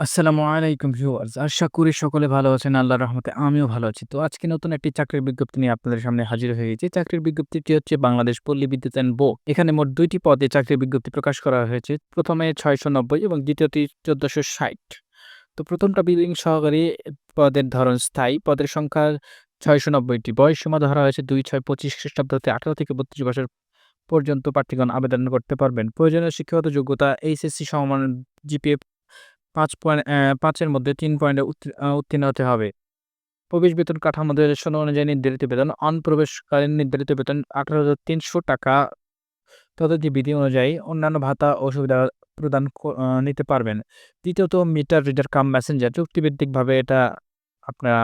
আসসালামু আলাইকুম ভিউয়ার্স। আশা করি সকলে ভালো আছেন। আল্লাহর রহমতে আমিও ভালো আছি। তো আজকে নতুন একটি চাকরির বিজ্ঞপ্তি নিয়ে আপনাদের সামনে হাজির হয়ে গেছি। চাকরির বিজ্ঞপ্তিটি হচ্ছে বাংলাদেশ পল্লী বিদ্যুতায়ন বোর্ড। এখানে মোট দুইটি পদে চাকরির বিজ্ঞপ্তি প্রকাশ করা হয়েছে। প্রথমে ৬৯০ এবং দ্বিতীয়টি ১৪৬০। তো প্রথমটা বিলিং সহকারী পদের ধরন স্থায়ী। পদের সংখ্যা ৬৯০ টি। বয়সসীমা ধরা হয়েছে ২-৬-২৫ খ্রিস্টাব্দ হতে ১৮ থেকে ৩২ বছর পর্যন্ত প্রার্থীগণ আবেদন করতে পারবেন। প্রয়োজনীয় শিক্ষাগত যোগ্যতা, এইচএসসি সমমান, জিপিএ ৫ পয়েন্ট পাঁচের মধ্যে তিন পয়েন্টে উত্তি উত্তীর্ণ হতে হবে। প্রবেশ বেতন কাঠামো ২০১৬ অনুযায়ী নির্ধারিত বেতন। অনপ্রবেশকালীন নির্ধারিত বেতন ৳১৮,৩০০ টাকা তথাপি বিধি অনুযায়ী অন্যান্য ভাতা ও সুবিধা প্রদান নিতে পারবেন। দ্বিতীয়ত মিটার রিডার কাম মেসেঞ্জার চুক্তিভিত্তিকভাবে এটা আপনারা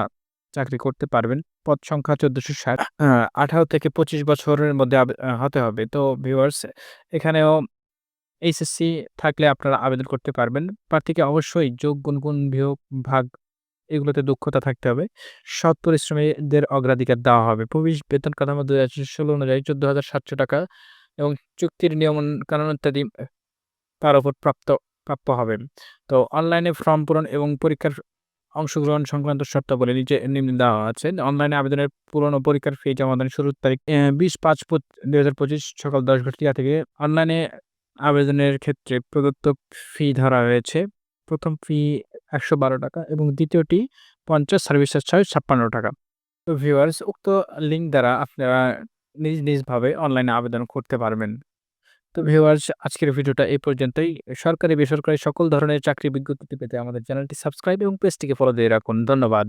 চাকরি করতে পারবেন। পদ সংখ্যা ১৪৬০ আ ১৮ থেকে ২৫ বছরের মধ্যে হতে হবে। তো ভিউয়ার্স এখানেও এইচএসসি থাকলে আপনারা আবেদন করতে পারবেন। প্রার্থীকে অবশ্যই যোগ, গুণ, গুণ, বিয়োগ, ভাগ এগুলোতে দক্ষতা থাকতে হবে। সৎ পরিশ্রমীদের অগ্রাধিকার দেওয়া হবে। প্রবেশ বেতন কাঠামো ২০১৬ অনুযায়ী ১৪,৭০০ টাকা এবং চুক্তির নিয়ম কানুন ইত্যাদি তার উপর প্রাপ্ত প্রাপ্য হবে তো অনলাইনে ফর্ম পূরণ এবং পরীক্ষার অংশগ্রহণ সংক্রান্ত শর্তাবলী নিচে নিম্নে দেওয়া আছে। অনলাইনে আবেদনের পূরণ ও পরীক্ষার ফি জমা দানের শুরুর তারিখ অ্যা ২০/৫/২০২৫ সকাল ১০ ঘটিকা থেকে অনলাইনে আবেদনের ক্ষেত্রে প্রদত্ত ফি ধরা হয়েছে। প্রথম ফি ৳১১২ টাকা এবং দ্বিতীয়টি ৫০ সার্ভিস চার্জ ৳৫৬ টাকা। তো ভিউয়ার্স উক্ত লিঙ্ক দ্বারা আপনারা নিজ, নিজভাবে অনলাইনে আবেদন করতে পারবেন। তো ভিউয়ার্স আজকের ভিডিওটা এই পর্যন্তই। সরকারি বেসরকারি সকল ধরনের চাকরি বিজ্ঞপ্তি পেতে আমাদের চ্যানেলটি সাবস্ক্রাইব এবং পেজটিকে ফলো দিয়ে রাখুন। ধন্যবাদ।